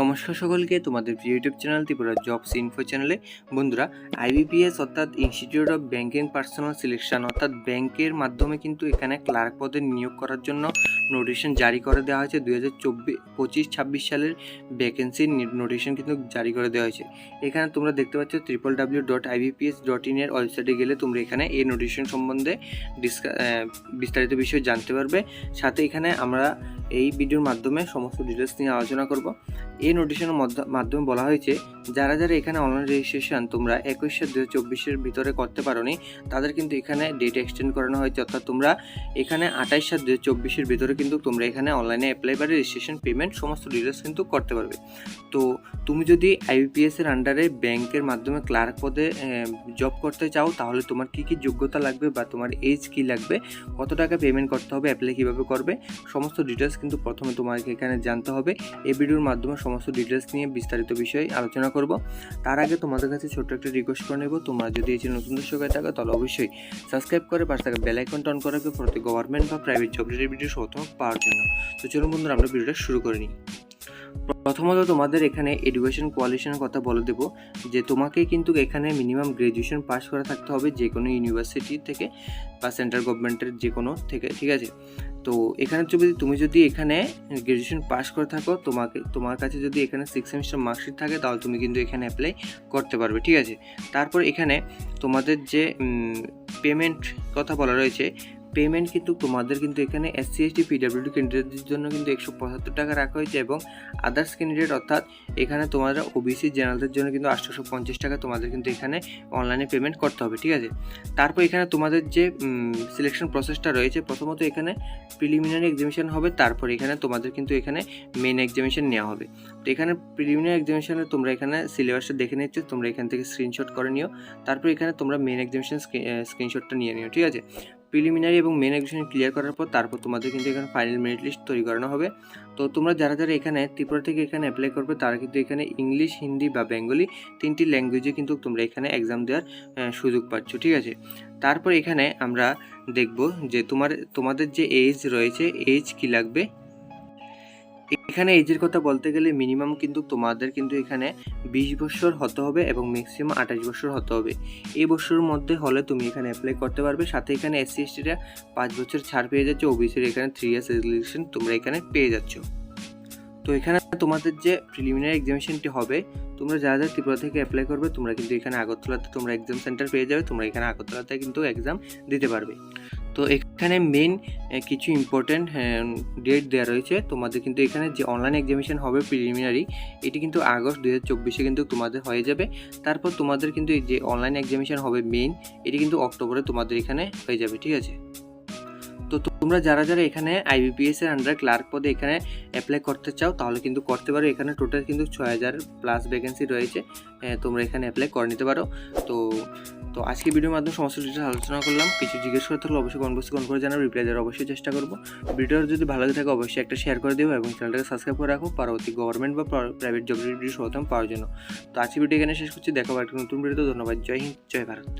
নমস্কার সকলকে, তোমাদের প্রিয় YouTube channel Tripura jobs info চ্যানেলে বন্ধুরা আইবিপিএস অর্থাৎ institute of banking personnel selection অর্থাৎ ব্যাংকের মাধ্যমে কিন্তু এখানে ক্লার্ক পদে নিয়োগ করার জন্য নোটিশন জারি করে দেওয়া হয়েছে। দুই হাজার চব্বিশ, পঁচিশ, ছাব্বিশ সালের ভ্যাকেন্সির নোটিশন কিন্তু জারি করে দেওয়া হয়েছে। এখানে তোমরা দেখতে পাচ্ছ triple W dot IBPS dot in এর ওয়েবসাইটে গেলে তোমরা এখানে এই নোটিশন সম্বন্ধে ডিসকা বিস্তারিত বিষয় জানতে পারবে। সাথে এখানে আমরা এই ভিডিওর মাধ্যমে সমস্ত ডিটেলস নিয়ে আলোচনা করব। এই নোটিশনের মধ্য- মাধ্যমে বলা হয়েছে, যারা যারা এখানে অনলাইন রেজিস্ট্রেশন তোমরা একুশ সাত দু চব্বিশের ভিতরে করতে পারোনি, তাদের কিন্তু এখানে ডেট এক্সটেন্ড করানো হয়েছে। অর্থাৎ তোমরা এখানে আঠাইশ সাত দু চব্বিশের ভিতরে কিন্তু তোমরা এখানে অনলাইনে অ্যাপ্লাই বা রেজিস্ট্রেশন পেমেন্ট সমস্ত ডিটেলস কিন্তু করতে পারবে। তো তুমি যদি আইবিপিএস এর আন্ডারে ব্যাংকের মাধ্যমে ক্লার্ক পদে জব করতে চাও, তাহলে তোমার কি কি যোগ্যতা লাগবে বা তোমার এজ কি লাগবে, কত টাকা পেমেন্ট করতে হবে অ্যাপ্লাই কীভাবে করবে, সমস্ত ডিটেলস কিন্তু প্রথমে তোমাকে এখানে জানতে হবে। এই ভিডিওর মাধ্যমে সমস্ত ডিটেলস নিয়ে বিস্তারিত বিষয়ে আলোচনা করব। তার আগে তোমাদের কাছে ছোট্ট একটা রিকোয়েস্ট করে নেব। তোমরা যদি এই চ্যানেল নতুন দর্শক হয়ে থাকো, তাহলে অবশ্যই সাবস্ক্রাইব করে পাশে থাকা বেল আইকন অন করে রাখবে। প্রতি গভর্নমেন্ট বা প্রাইভেট জব রিলেটেড ভিডিও প্রথম পাওয়ার জন্য। তো চলুন বন্ধুরা, আমরা ভিডিওটা শুরু করে নিই। প্রথমত তোমাদের এখানে এডুকেশন কোয়ালিফিকেশনের কথা বলে দেব, যে তোমাকে কিন্তু এখানে মিনিমাম গ্র্যাজুয়েশন পাস করা থাকতে হবে যে কোনো ইউনিভার্সিটি থেকে বা সেন্ট্রাল গভর্নমেন্টের যে কোনো থেকে, ঠিক আছে? তো এখানে যদি তুমি যদি এখানে গ্র্যাজুয়েশন পাস করে থাকো, তোমাকে, তোমার কাছে যদি এখানে সিক্স সেমিস্টার মার্কশিট থাকে, তাহলে তুমি কিন্তু এখানে অ্যাপ্লাই করতে পারবে, ঠিক আছে? তারপর এখানে তোমাদের যে পেমেন্ট কথা বলা রয়েছে পেমেন্ট কিন্তু তোমাদের কিন্তু এখানে এসসি এসটি পিডাব্লিউডি ক্যান্ডিডেটদের জন্য কিন্তু একশো পঁচাত্তর টাকা রাখা হয়েছে এবং আদার্স ক্যান্ডিডেট অর্থাৎ এখানে তোমাদের ওবিসি জেনারেলদের জন্য কিন্তু আটশোশো পঞ্চাশ টাকা তোমাদের কিন্তু এখানে অনলাইনে পেমেন্ট করতে হবে, ঠিক আছে? তারপর এখানে তোমাদের যে সিলেকশন প্রসেসটা রয়েছে, প্রথমত এখানে প্রিলিমিনারি এক্সামিশন হবে, তারপর এখানে তোমাদের কিন্তু এখানে মেন এক্সামিশন নেওয়া হবে। তো এখানে প্রিলিমিনারি এক্সামিশনে তোমরা এখানে সিলেবাসটা দেখে নিচ্ছে, তোমরা এখান থেকে স্ক্রিনশট করে নিও, তারপর এখানে তোমরা মেন এক্সামিশন স্ক্রিনশটটা নিয়ে নিও, ঠিক আছে? প্রিলিমিনারি এবং মেন এক্সামিশন ক্লিয়ার করার পর তারপর তোমাদের কিন্তু এখানে ফাইনাল মেরিট লিস্ট তৈরি করানো হবে। তো তোমরা যারা যারা এখানে ত্রিপুরা থেকে এখানে অ্যাপ্লাই করবে, তারা কিন্তু এখানে ইংলিশ হিন্দি বা বেঙ্গলি তিনটি ল্যাঙ্গুয়েজে কিন্তু তোমরা এখানে এক্সাম দেওয়ার সুযোগ পাচ্ছ, ঠিক আছে? তারপর এখানে আমরা দেখব যে তোমার, তোমাদের যে এজ রয়েছে এজ কি লাগবে? এখানে এজের কথা বলতে গেলে মিনিমাম কিন্তু তোমাদের কিন্তু এখানে বিশ বছর হতে হবে এবং ম্যাক্সিমাম আঠাশ বছর হতে হবে। এই বছরের মধ্যে হলে তুমি এখানে অ্যাপ্লাই করতে পারবে। সাথে এখানে এসসি এসটিরা পাঁচ বছর ছাড় পেয়ে যাচ্ছে। ওবিসির এখানে থ্রি ইয়ার্স রেজলিউশন তোমরা এখানে পেয়ে যাচ্ছ। তো এখানে তোমাদের যে প্রিলিমিনারি এক্সামিশনটি হবে, তোমরা যারা যারা ত্রিপুরা থেকে অ্যাপ্লাই করবে, তোমরা কিন্তু এখানে আগরতলাতে তোমরা এক্সাম সেন্টার পেয়ে যাবে। তোমরা এখানে আগরতলাতে কিন্তু এক্সাম দিতে পারবে। তো এখানে মেন কিছু ইম্পর্টেন্ট ডেট দেওয়া রয়েছে। তোমাদের কিন্তু এখানে যে অনলাইন এক্সামিশন হবে প্রিলিমিনারি এটি কিন্তু আগস্ট দু হাজার চব্বিশে কিন্তু তোমাদের হয়ে যাবে। তারপর তোমাদের কিন্তু এই যে অনলাইন এক্সামিশন হবে মেন এটি কিন্তু অক্টোবরে তোমাদের এখানে হয়ে যাবে, ঠিক আছে? তো তোমরা যারা যারা এখানে আইবিপিএস এর আন্ডার ক্লার্ক পদে এখানে অ্যাপ্লাই করতে চাও, তাহলে কিন্তু করতে পারো। এখানে টোটাল কিন্তু ছয় হাজার প্লাস ভ্যাকেন্সি রয়েছে। তোমরা এখানে অ্যাপ্লাই করে নিতে পারো। তো তো আজকে ভিডিওর মাধ্যমে সমস্ত ডিটেলস আলোচনা করলাম। কিছু জিজ্ঞেস করতে হলে অবশ্যই কনভার্স কন করে জানাব। রিপ্লাই দেওয়ার অবশ্যই চেষ্টা করব। ভিডিওর যদি ভালো লাগে থাকে অবশ্যই একটা শেয়ার করে দেবো এবং চ্যানেলটাকে সাবস্ক্রাইব করে রাখো। পরবর্তী গভর্নমেন্ট বা প্রাইভেট জব ভিডিও পাওয়ার জন্য। তো আজকে ভিডিও এখানে শেষ করছি। দেখাবো একটা নতুন ভিডিওতে ধন্যবাদ। জয় হিন্দ, জয় ভারত।